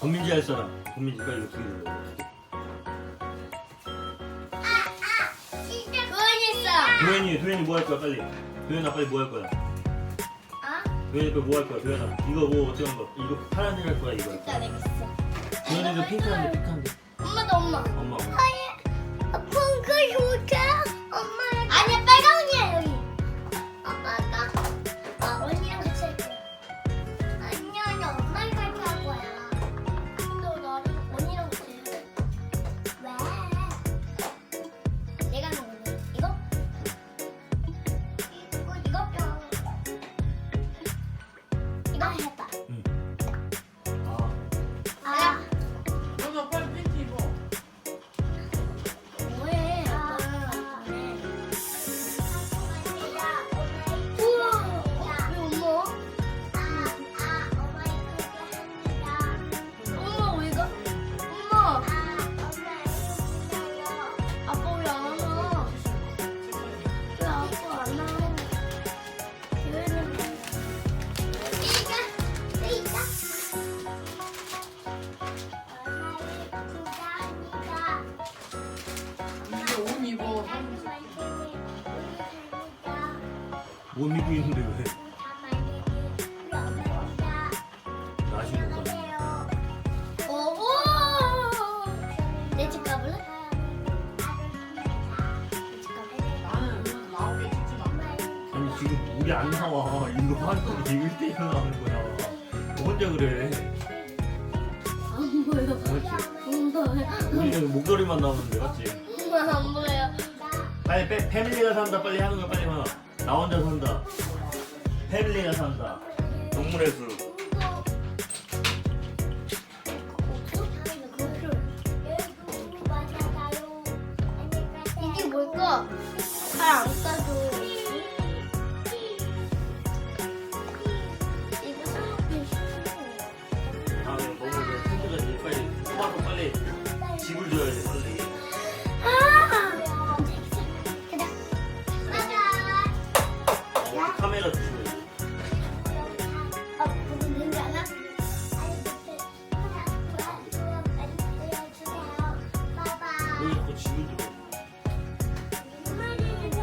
권민지 할 사람. 권민지 빨리 어떻게 눌러? 도현이, 도현이 뭐 할 거야 빨리. 도현아 빨리 뭐 할 거야? 아? 도현이 빨리 뭐 할 거야? 도현아 이거 뭐 어떻게 한 거? 이거 파란색 할 거야 이거? 진짜 알겠어. 도현이도 핑크한데 핑크한데. 엄마도 엄마. 엄마. 엄마. 펑크 좋다. 1대1로 나오는 거야. 너 혼자 그래. 안 보여. 안 보여. 우리는 목소리만 나오는데 맞지? 안 보여. 빨리 빼, 패밀리가 산다 빨리 하는 거야 빨리 와. 나 혼자 산다. 패밀리가 산다. 동물의 숲.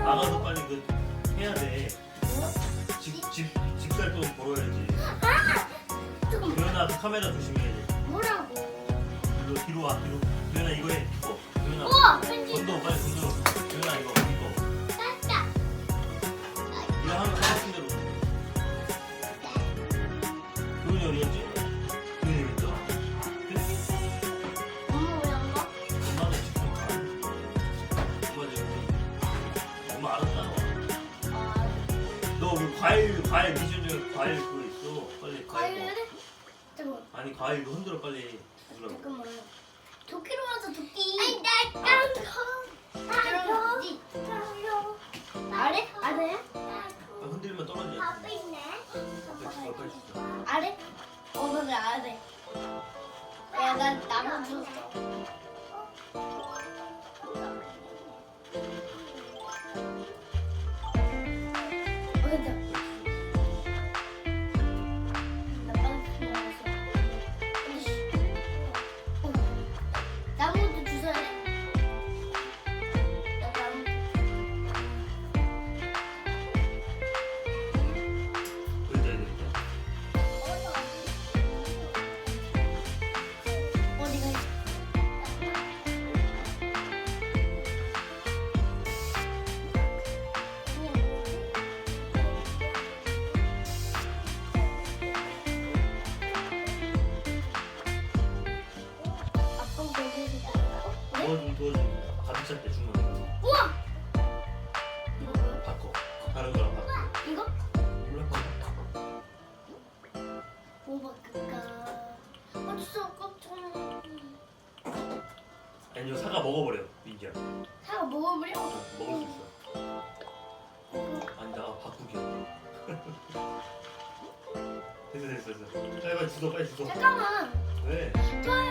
나가서 빨리 그 해야 돼. 집, 집, 집살 돈 벌어야지. 조금 도현아 그 카메라 조심해야지. 뭐라고? 이거 뒤로 와 뒤로. 도현아 이거 해. 이거. 도현아. 우와, 왠지 돈도 빨리 돈도. 아니 과일 이거 흔들어 빨리 주라고. 잠깐만. 도끼로 와서 도끼. 아니 나 깡통. 깡통. 아래? 아래야? 아, 흔들면 떨어져. 아빠 있네. 빨리 빨리 주자. 아래? 어 근데 아래. 야난 나만 줬어. 어 도와줌 도와줌. 가득 찰때 주면 돼. 우와! 이거 뭐야? 바꿔. 다른 거랑 바꿔. 이거? 몰라 바꿔. 뭐 바꿀까? 어, 진짜 깜짝 아니 이거 사과 먹어버려 민지야. 사과 먹어버려? 먹을 수 있어. 아니 나 바꾸기. 됐어 됐어 됐어. 빨리 빨리 주소 빨리 주소. 잠깐만 왜? 더 해야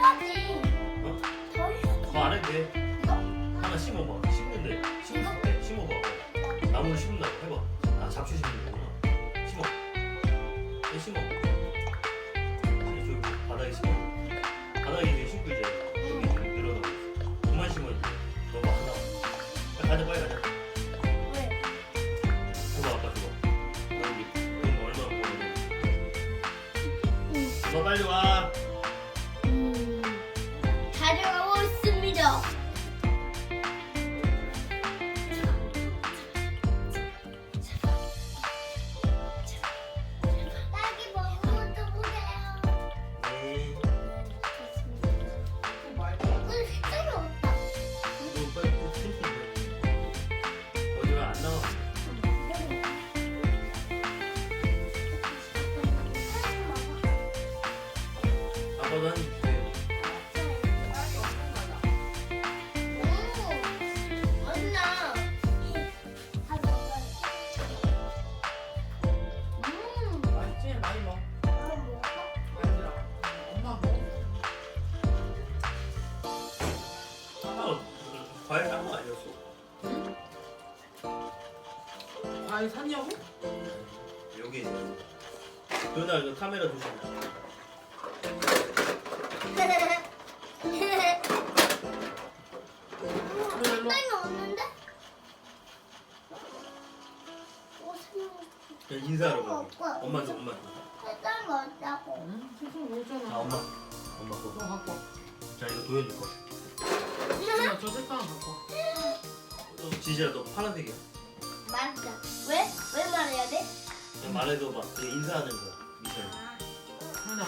너 빨리 와. 과일 싼거 아니었어? 과일 샀냐고? 여기 있네. 누나 이거 카메라 조심. 그래, 일로. 식당이 없는데? 어, 그냥 인사하러 가. 없고. 엄마 줘, 엄마 줘. 식당이 없다고. 응? 세상 오잖아. 아 엄마. 엄마 너 거. 갖고 와. 자 이거 도현이 거. 야, 저 색깔 갖고 와. 너 지지야 너 파란색이야. 맞아. 왜? 왜 말해야 돼? 그냥 말해도 봐. 그냥 인사하는 거야. 미션. 하나.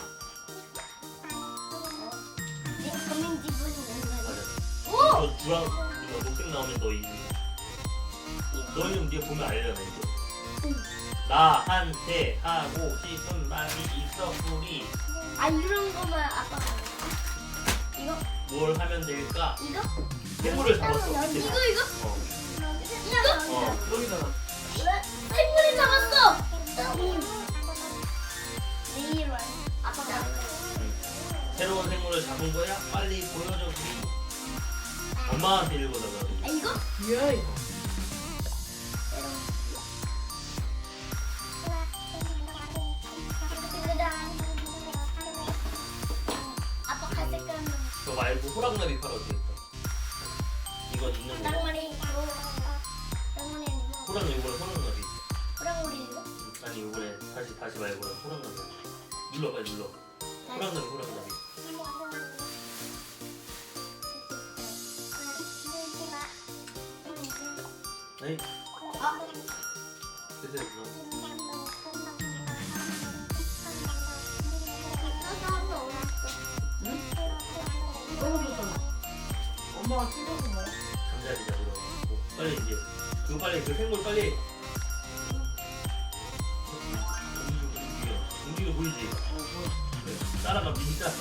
내 고민 기분이 맞아. 오! 너 주황 이거 녹색 나오면 너 이름. 너 이름 네가 보면 알잖아 이제. 나한테 하고 싶은 말이 있어 우리 아 이런 거만 아빠가 이거 뭘 하면 될까? 이거 생물을 잡았어. 이거 밑에. 이거 어. 이거 어. 여기다가. 왜 생물이 잡았어? 내일 와 아빠가 새로운 생물을 잡은 거야? 빨리 보여줘 우리. 엄마한테 읽어다가. 아 이거 예. 말고 호랑나비 되겠다. 이건 있는 거. 땅머리 땅머리 호랑이 이번에 호랑나비. 호랑머리 아니 이번에 다시 다시 말고 호랑나비. 눌러 빨리 눌러. 호랑나비 호랑나비. 네. 아 됐어요. 엄마가 찍어서 먹어. 잠자리 잡으러 가고 빨리 이제 그거 빨리 그 생물 빨리. 움직여 움직여 보이지? 어, 뭐. 그래. 따라가 민지 따라.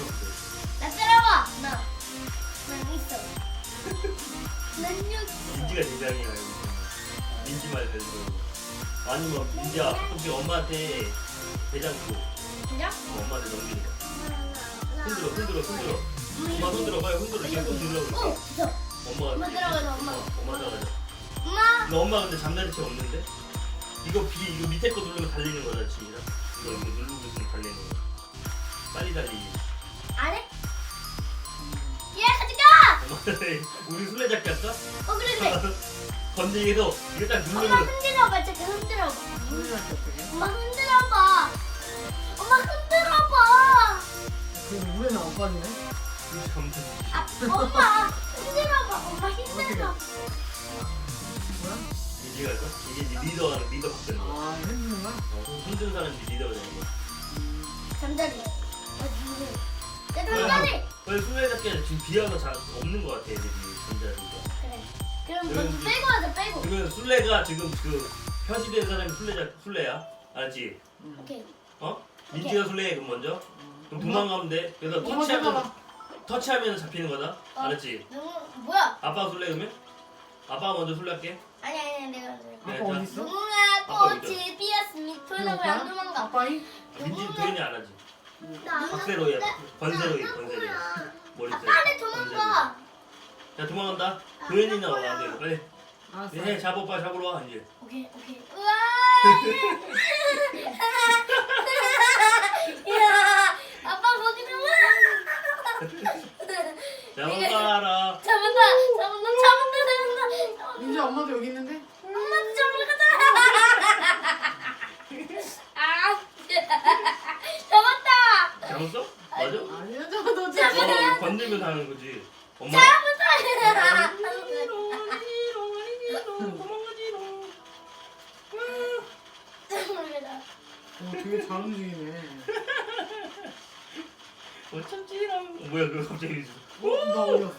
나 따라와 나. 난 있어. 난 여기 있어. 민지가 대장이야 이거. 민지 말잘 들어. 아니면 민지야 혹시 엄마한테 대장 줘. 그냥? 어, 엄마한테 넘기는 거. 흔들어 흔들어 흔들어. 엄마 흔들어 빨리 흔들어 이게 손. 어. 저. 엄마가. 엄마 들어가자, 엄마. 어, 엄마 들어가자. 엄마. 너 엄마 근데 잠자리채 없는데? 이거 비 이거 밑에 거 누르면 달리는 거다 지금. 이거 이거 누르고 있으면 달리는 거. 빨리 달리기. 안 해? 예, 가져가. 엄마 우리 술래잡기 할까? 어, 그래, 그래. 건지기도 이거 딱 엄마 누르면 흔들어봐, 잠깐 흔들어봐. 엄마 흔들어봐. 엄마 흔들어봐. 그 물에 빠지네. 이거 잠들. 아, 엄마 흔들어 봐. 엄마 힘들어. 할까? 이게 이제 리더가 리더 바뀌는 거. 아, 힘드는 거야? 어, 힘든 사람이 리더가 되는 거. 잠자리. 어, 내 잠자리. 원래 술래잡기는 지금 비와서 잘 없는 거 같아 애들이 잠자리가. 그래. 그럼 먼저 빼고 하자, 빼고. 그러면 술래가 지금 그 표시된 사람이 술래자 술래야. 알았지? 응. 오케이. 어? 민지가 술래해 그럼 먼저. 그럼 도망가면 돼. 그래서 터치하면. 터치하면 잡히는 거다. 어. 알았지? 누구, 뭐야? 아빠가 술래 그러면? 아빠가 먼저 술래할게. 아니, 아니, 내가. 내가. 아빠 네, 어디 있어? 무궁화 아빠 꽃이 피었으니 풀나무 안 도망가. 아빠이? 민지 도현이 안 하지. 나 박세로야. 번세로이 번세로. 아, 머리 세. 빨리 도망가. 자 도망간다. 도현이 나 와. 안 돼. 빨리. 알았어. 해 잡아 오빠 잡으러 와 이제. 오케이, 오케이. 우와! 야, 아빠 거기 좀 내가- 잡아봐라. 잡은다 잡은다 잡은다 잡은다 민지 엄마도 여기 있는데? 엄마 잡으러 잡았다 잡았어? 맞아? 아니야, 저너 진짜. 이거 건들면 하는 거지. 엄마. 잡았다 어, 되게 잘 움직이네. 어쩐지랑 뭐야 그거 갑자기 어, 나 어디였어?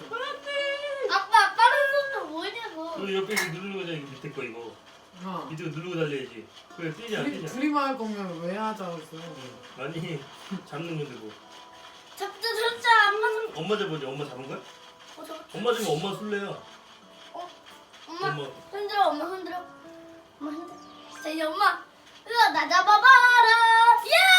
아빠 빠른 속도 뭐냐고. 그 옆에 이거 누르는 거잖아 이거 밑에 거 이거 어. 밑에 거 누르고 달려야지 그래 뛰지 안 둘이, 뛰지 둘이만 할 거면 왜 하자고 했어? 아니 잡는 건데 뭐 잡자 잡자 엄마 좀. 엄마 잡아지 엄마 잡은 거야? 어, 저, 엄마 잡으면 엄마 술래야 엄마 엄마 흔들어 엄마 흔들어. 엄마 흔들어. 자 이제 엄마. 으아 나 잡아봐라. 야!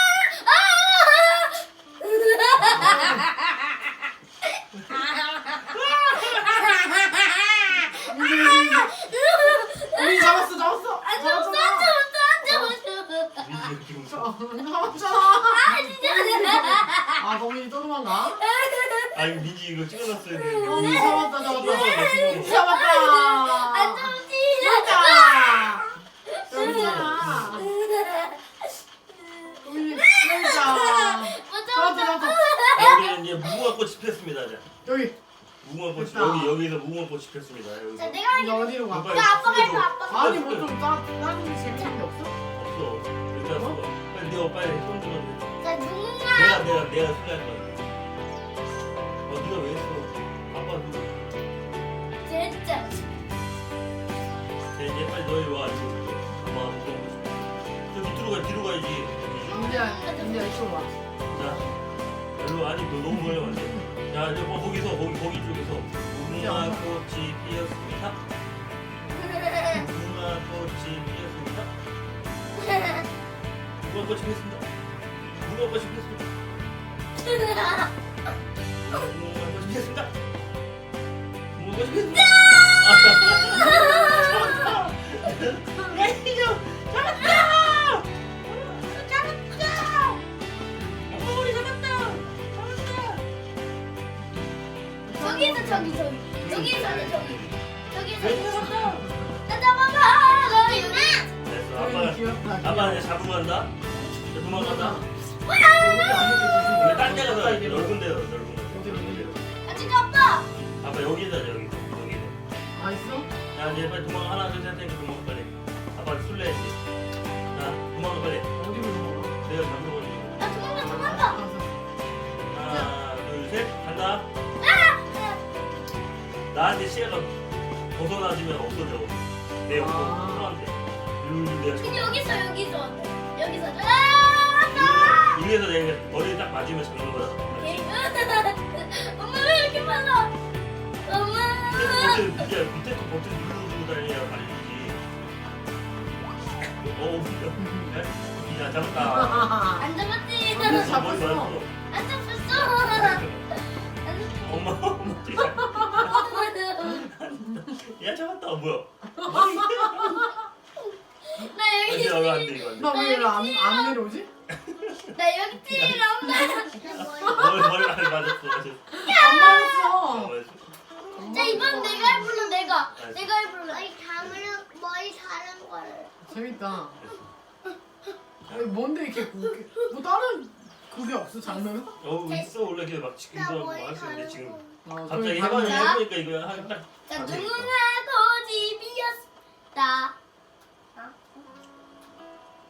우리, 잡았어, 잡았어. 안 잡았어 안 잡았어 안 잡았어. 민지 지금 잡았잖아. 아 진짜. 아, 거민이 또 도망가? 아 이거 민지 이거 찍어놨어야 어, 되는데 잡았다, 잡았다. 찍어놨어 잡았다. 안 잡았지. 잡았다. 여기잖아. 거민이, 여기다. 못 잡았다. 잡았다. 이제 무궁화 꽃이 피었습니다 자 여기. 무궁화 꽃이 됐다. 여기 여기서 무궁화 꽃이 피었습니다 자 내가 이제 할게. 어디로 가? 빨리 야 아빠가. 해봐 아빠가. 아니, 뭐좀 다른 게 재밌는 게 없어? 없어 여기 왔어 빨리 내가 빨리 손 좀. 자 누군가. 내가 내가 내가 술래할 거야 어 네가 왜 했어 아빠 누구 진짜. 자, 이제 빨리 너 이리 와 이거 아빠 싶어 저 밑으로 가 뒤로 가야지 인디야, 인디야, 이쪽으로 와. 자 와. 아니 너 너무 멀면 안돼 자 이제 어, 거기서 거기 거기 쪽에서. 무궁화 꽃이 피었습니다. 무궁화 꽃이 피었습니다. 무궁화 꽃이 피었습니다. 무궁화 꽃이 피었습니다. 무궁화 꽃이 피었습니다. 무궁화 꽃이 피었습니다 잡았다. 야 이거 저기서 저기 저기. 저기서 저기. 저기서 잡았다 나 잡아봐. 너 유나 됐어. 아빠. 아빠 이제 잡으러 간다 이제 도망간다 여기 안왜 해도 딴데 가서 되지. 넓은 데로 넓은 데 어디로, 어디로? 같이 가봐 아빠. 여기다 여기. 여기 아, 있어? 야 이제 빨리 도망 하나 둘셋 하니까 도망가 빨리. 아빠 술래 했지. 자 도망가 빨리. 어디로 넘어가? 내가 잡 나한테 시야가 벗어나지면 없어져 내 옷도 아. 일로 내가 여기서 여기서 여기서 아! 위에서 내가 머리를 딱 맞으면 잡는 거야. 엄마 왜 이렇게 많아 엄마. 이제 밑에 거 버튼 누르고 다니야 달리지. 어 웃겨. 야 잡았다. 안 잡았지? 안 머리 잡았어. 안 잡았어. 엄마 야 잡았다 뭐야 나 여기 나가면 안 있지 돼 이거 안 돼. 나왜 안 안 내려오지? 나 여기 있지 엄마 머리 머리 맞았어 맞았어 안 맞았어. 맞았어. 자 이번 내가 해볼래 내가 알았어. 내가 해볼래 머리 감으려 머리 자른 거를 재밌다. 아니, 뭔데 이렇게 그게 뭐 다른 그게 없어 장르는? 어 있어 원래 그냥 막 지금 이거 뭐 할수 있는데 지금 어, 갑자기 해봐 자. 해보니까 이거 하딱 자 아, 누군가. 고집이었다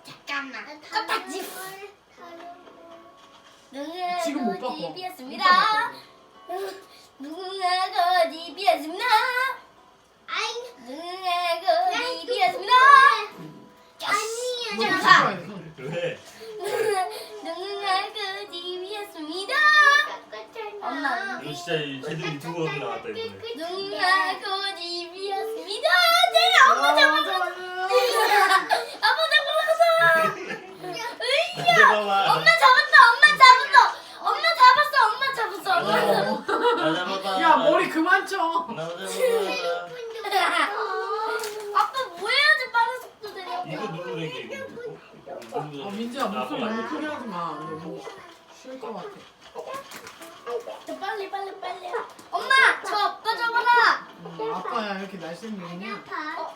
잠깐만 깜짝지 누군가 지금 못 바꿔. 고집이었습니다 이따 바꿔. 누군가 고집이었습니다 아이 누군가 고집이었습니다 뭐 아니야 자 있어? 왜? 누군가 고집이었습니다 엄마 이거 진짜 제대로 유튜브 하기 나왔다 이번에. 누군가 고집이었습니다. 네 엄마 잡았어 아빠 잡았어 가져봐봐 엄마 잡았어 엄마 잡았어. 엄마 잡았어 엄마 잡았어. 엄마 잡았어. 나 잡아봐 야 머리 그만 쳐. 나 잡아봐 아빠 뭐 해야지 빠른 속도 내려 이거 누르는 게 이거 누르는 아 거. 민지야 목소리 너무 크게 하지 마. 근데 뭐쉴 것 같아. 빨리 빨리 빨리 엄마 저 아빠 잡아라 음, 아빠야 이렇게 날쌘 어?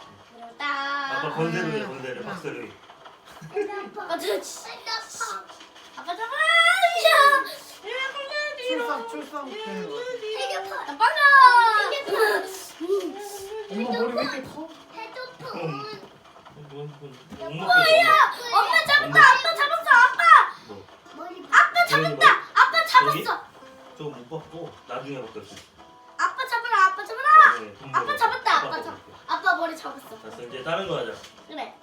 아빠 딱 건대로 해 건대로 박스를 아빠 저 아빠 잡아라 야 출석 딱 출산 되는 거 같아. 해결파. 아빠가. 엄마 머리 왜 이렇게 커? 해결파. 못 뭐야? 엄마 잡았다. 엄마 잡았어. 아빠. 뭐? 아빠 잡았다. 아빠 여기? 잡았어. 저못 받고 나중에 바꿀 수 있어. 아빠 잡아라. 아빠 잡아라. 나중에 돈 아빠 벌어. 잡았다. 아빠 아빠 잡. 받을게. 아빠 머리 잡았어. 됐어 이제 다른 거 하자. 그래.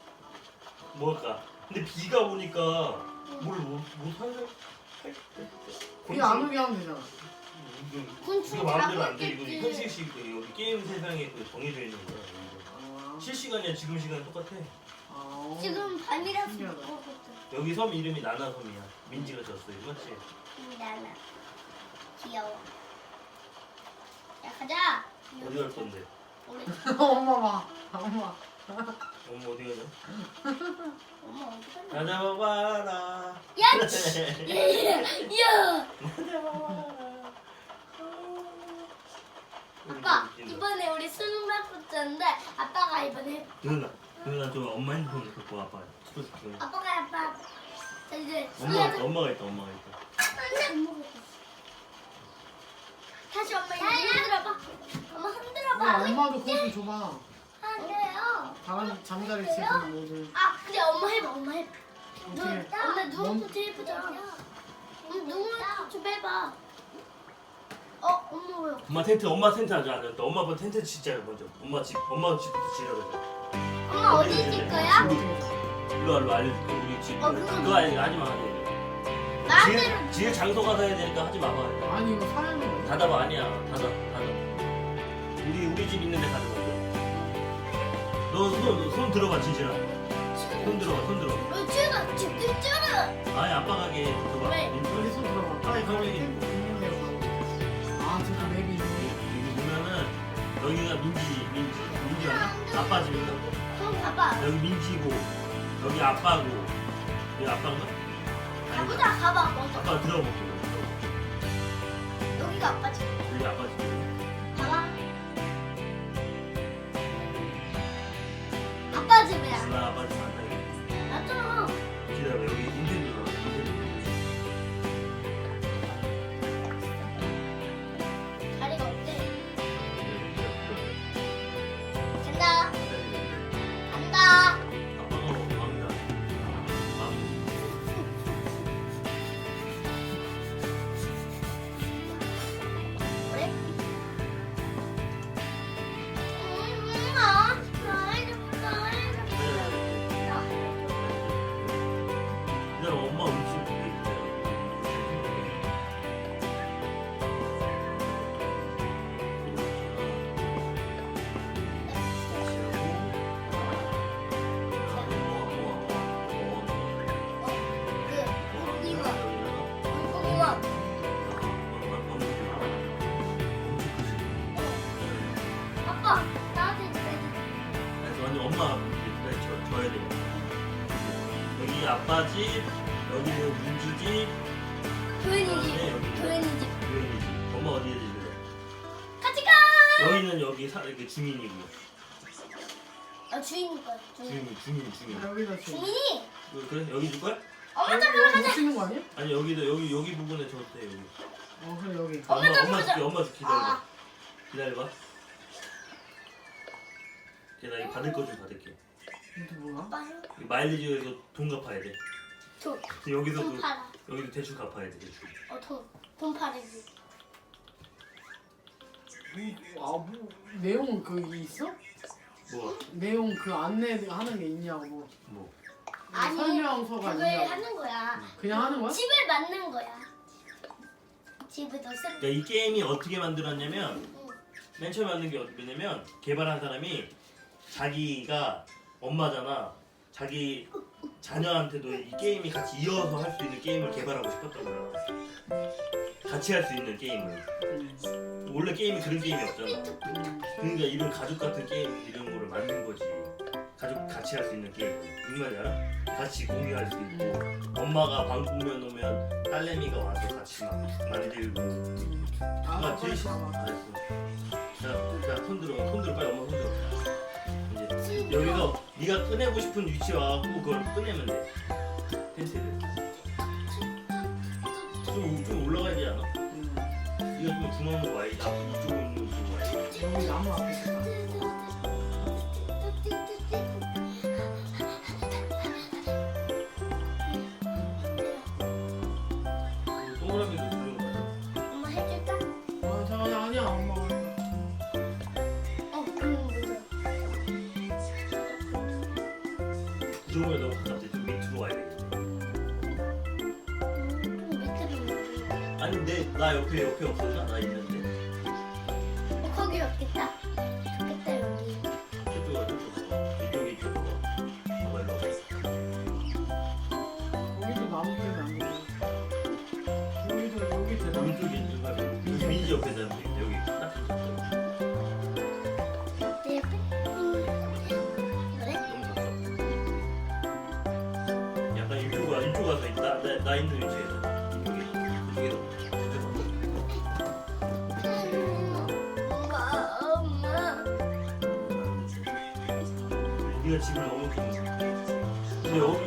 뭐 할까? 근데 비가 오니까 뭘못 살려? 이안 오게 하면 되잖아. 곤충 이거 마음대로 안 돼. 이거 잡았겠지. 현실식 그 여기 게임 세상에 그 정해져 있는 거야. 이거. 아, 실시간이야 지금 시간 똑같아. 아. 지금 밤이라서 신기하다. 먹었거든. 여기 섬 이름이 나나섬이야. 민지가 졌어 이거 맞지? 나나. 귀여워. 야 가자. 어디 갈 건데? 우리 엄마 봐. 엄마. 엄마 어디 가냐? 엄마 어디 갔냐? 나 잡아봐라. 야! 치! 야! 아빠 이번에 우리 수능 바꿨는데 아빠가 이번에 누나, 누나 저 엄마 핸드폰 갖고 와봐. 스토리 켜. 아빠가 아빠 자 이제 엄마, 수야도 엄마가 있다, 엄마가 있다. 다시 엄마 이거 흔들어봐. 엄마 야, 흔들어봐. 엄마도 그거 좀 줘봐. 안 돼요. 다른 잠자리 치는 모든. 아 근데 엄마 해봐 엄마 해봐. 누, 어떻게? 엄마 누워서 뭔- 제일 예쁘잖아. 응, 누워서 좀 해봐. 어 엄마 왜? 엄마 텐트, 엄마 텐트 아직 안 졌다. 엄마 번 텐트 진짜 먼저. 엄마 집, 엄마 집부터 지려가자. 엄마 어디 있을 거야? 일로 와, 일로 알려줄게. 우리 집. 어, 그건 그거 아니, 하지 마. 마음대로 지을, 지을 장소 가서 해야 되니까 하지 마봐. 아니 이거 거. 닫아봐, 아니야. 닫아, 닫아. 우리, 우리 집 있는데 가자, 먼저. 너 손, 손 들어봐, 진실아. 손 들어봐, 손 들어봐. 왜 쭈가 지금 쭈는? 아니, 아빠 가게 들어봐. 왜? 여기 손 들어봐. 빨리 가면 여기 있는 데로 가. 아 맵이 있네. 여기 보면은 여기가 민지 민지 민지 아니야? 아빠 집인가? 가봐. 여기 민지고 여기 아빠고 여기 아빠인가? 아니, 가보자 가봐 먼저. 아빠 들어볼게 여기가 아빠 집. 여기 아빠 집 기다 주민이고, 아 주인이 거야. 주인. 주민 주민 주민. 여기다 줘. 주인이. 그- 그래 여기 줄 거야? 엄마 여기 잡으러 여기 가자. 쓰는 거 아니야? 아니 여기도 여기 여기 부분에 돼 여기. 어 그래 여기. 엄마 엄마 좀 엄마 보자. 줄게 엄마 줄게 기다려봐. 아. 기다려봐. 걔나 이거 받을 거 좀 받을게. 이게 뭐야? 이 마일리지에서 돈 갚아야 돼. 돈. 근데 여기서도 돈 팔아. 여기도 대출 갚아야 돼 대출. 어 돈. 돈 팔아지. 아뭐 내용 그 있어? 뭐 내용 그 안내하는 게 있냐고. 뭐. 아니, 설명서가 그걸 있냐고. 하는 거야. 그냥 하는 거야? 집을 만든 거야. 집을 더 쓰. 그러니까 이 게임이 어떻게 만들었냐면 응. 맨 처음에 만든 게 어떻게냐면 개발한 사람이 자기가 엄마잖아. 자기 자녀한테도 이 게임이 같이 이어서 할 수 있는 게임을 개발하고 싶었던 거야. 같이 할 수 있는 게임을. 음. 원래 게임이 그런 게임이. 음. 그러니까 이런 가족 같은 게임 이런 거를 만든 거지. 가족 같이 할 수 있는 게임. 무슨 말이야? 같이 공유할 수 있고 엄마가 방 꾸며놓으면 딸내미가 와서 같이 막 만들고 아 엄마 제일 가봐. 알았어. 자, 자, 손 들어, 손 들어, 빨리 엄마 손 들어. 이제 여기서 네가 꺼내고 싶은 위치 와갖고 그걸 꺼내면 돼. 텐트를. 좀 중앙으로 와야지. 앞 이쪽으로 있는 쪽으로 와야지. 여기 나무 앞에 있다. 동그라미도 누르는 거야. 엄마 해줄까? 어, 저 아니야 엄마. 어, 그럼 뭐죠? 구조물 너무 가깝지. 좀 밑으로 와야 돼. 좀 밑으로 있는 아니 근데 나 옆에 옆에 없어져? 나, 나 있는 위치에서 여기 이쪽에서. 엄마, 엄마. 우리가 집을 너무 좀. 근데 여기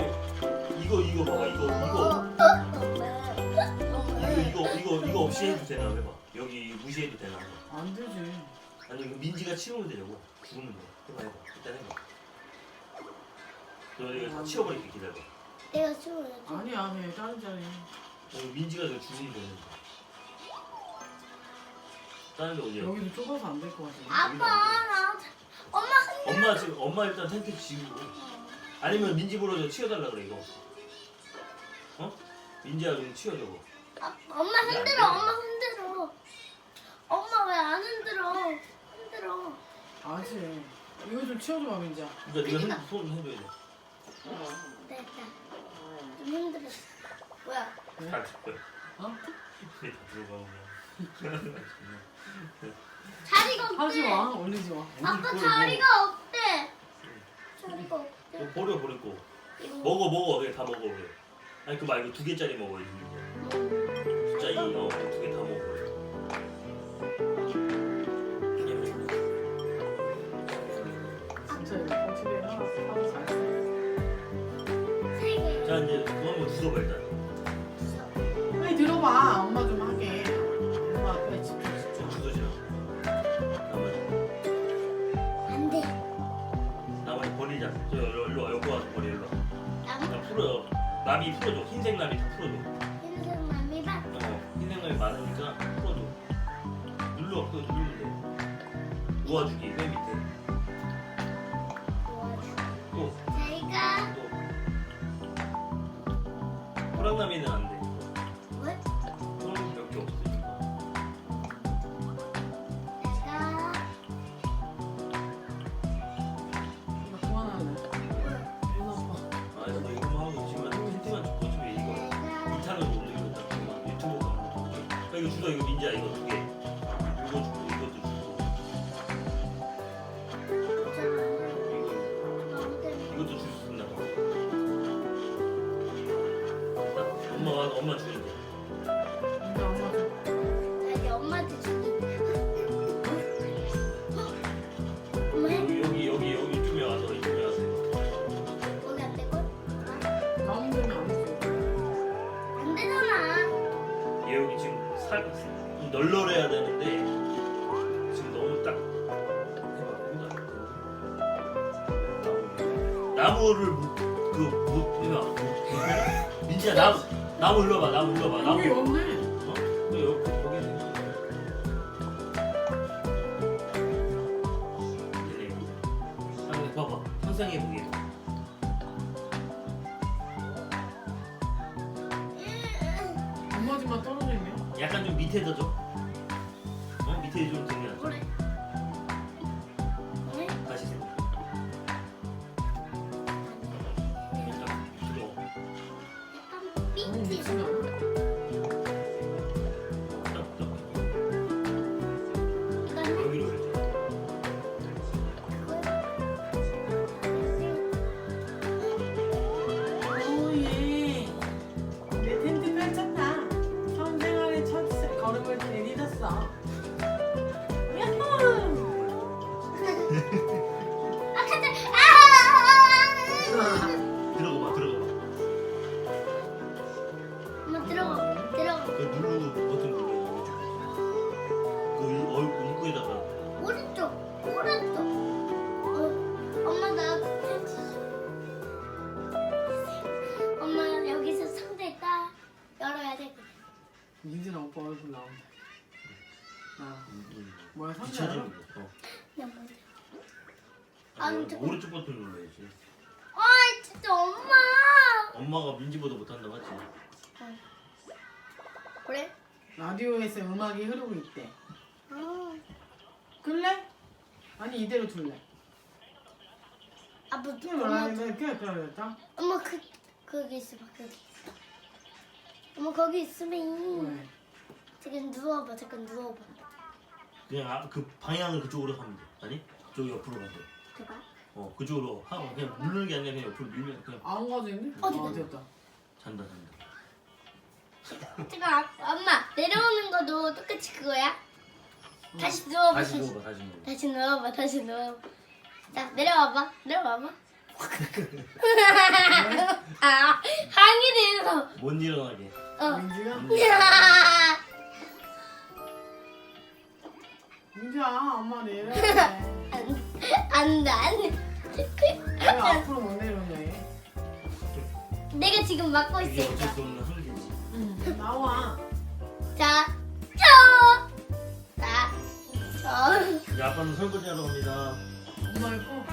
이거 이거 봐봐 이거 이거 이거 이거 이거 이거 없이 해도 되나 해봐. 여기 무시해도 되나 해봐. 안 되지. 아니 이거 민지가 치우면 되냐고. 죽으면 돼. 해봐 해봐. 일단 해봐. 너 이거 다 치워버릴게 기다려. 내가 치워야지. 아니 아니 다른 자리. 어, 민지가 저 거. 다른 데 어디야? 여기도 좁아서 안 될 것 같아. 아빠, 나 엄마 흔들. 엄마 지금 엄마 일단 텐트 지우고 아니면 민지 불러줘 치워달라 그래 이거. 어? 민지야 좀 치워줘. 뭐. 아, 엄마 흔들어, 엄마 흔들어. 엄마 왜 안 흔들어? 흔들어. 아지. 이거 좀 치워줘 민지야. 그러니까 네가 손, 손 해줘야 돼. 됐다. 좀 흔들었어. 뭐야? 다 죽고요. 어? 다 들어가고. 자리가 없대. 하지 마. 올리지 마. 아빠 자리가 없대. 자리가 없대. 뭐 버려 버릴 거. 먹어 먹어 그냥 다 먹어 그래. 아니 그 말고 두 개짜리 먹어야지. 숫자 이 어, 두 개 다 자 이제 그거 한번 주워봐 일단. 빨리 들어봐. 엄마 좀 하게. 엄마 앞에 집중 주워지나. 나머지 안 돼. 나머지 버리자. 저 일로 일로 와 여기 와서 버려 일로. 와. 나무 나 풀어. 나비 풀어줘. 흰색 나비 다 이거 민지야 이거 두 개. 상상해 보게 엄마 집만 떨어져 있네. 약간 좀 밑에다 줘 어? 밑에 좀 되면 음악이 흐르고 있대. 아, 끌래? 아니 이대로 둘래? 아빠 또 엄마 말하는데 그래 그러겠다. 엄마 그 거기 있어 봐 거기. 엄마 거기 있으면 왜? 잠깐 누워봐 잠깐 누워봐. 그냥 아, 그 방향은 그쪽으로 가면 돼. 아니? 저기 옆으로 가면 돼. 제발. 어 그쪽으로 하고 그냥 누르는 게 아니라 그냥 옆으로 밀면 그냥 가도 있네? 어디 아? 됐다. 잔다 잔다. 잠깐 아, 엄마 내려오는 거도 똑같이 그거야? 다시 누워봐. 다시 누워봐 다시 누워봐. 다시 누워봐 다시 누워봐. 자 내려와봐 내려와봐. 아 항이 돼서. 못 일어나게. 어. 민지가? 야. 민지야 엄마 내려. 안돼 안돼. 왜 앞으로 못 내려오냐? 내가 지금 막고 이게 어쩔 있으니까. 수 없는 한계지. 응. 나와. 자, 저. 자, 저. 이제 아빠는 설거지 하러 갑니다. 엄마 있고.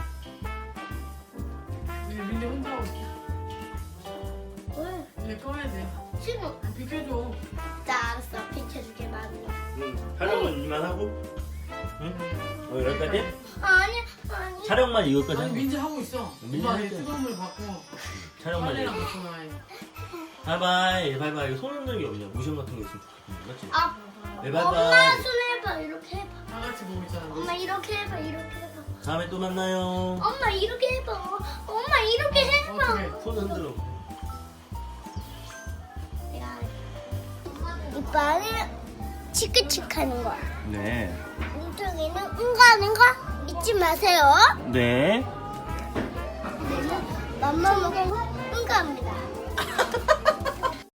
이제 민지 혼자 오고. 왜? 이제 꺼야 돼. 아, 비켜줘. 자, 알았어. 비켜줄게, 많이. 응. 촬영은 이만 하고. 응? 어 여기까지? 아니, 아니. 촬영만 이거까지 아니 하고. 민지 하고 있어. 엄마 할 때. 뜨거운 물 받고 촬영만 빨래랑 이거. 바이바이. 바이바이. 손 흔드는 게 없냐? 모션 같은 거 있으면 좋겠는데 맞지? 아, 네, 엄마 바이바이. 손 해봐. 이렇게 해봐. 다 같이 보고 있잖아. 엄마 이렇게 해봐. 이렇게 해봐. 다음에 또 만나요. 엄마 이렇게 해봐. 엄마 이렇게 해봐. 어떻게? 손 흔들어. 내가 이빨을 치크치크하는 거야. 네. 웅덩이는 응가하는 거 잊지 마세요. 네. 맘마 먹은 응가합니다.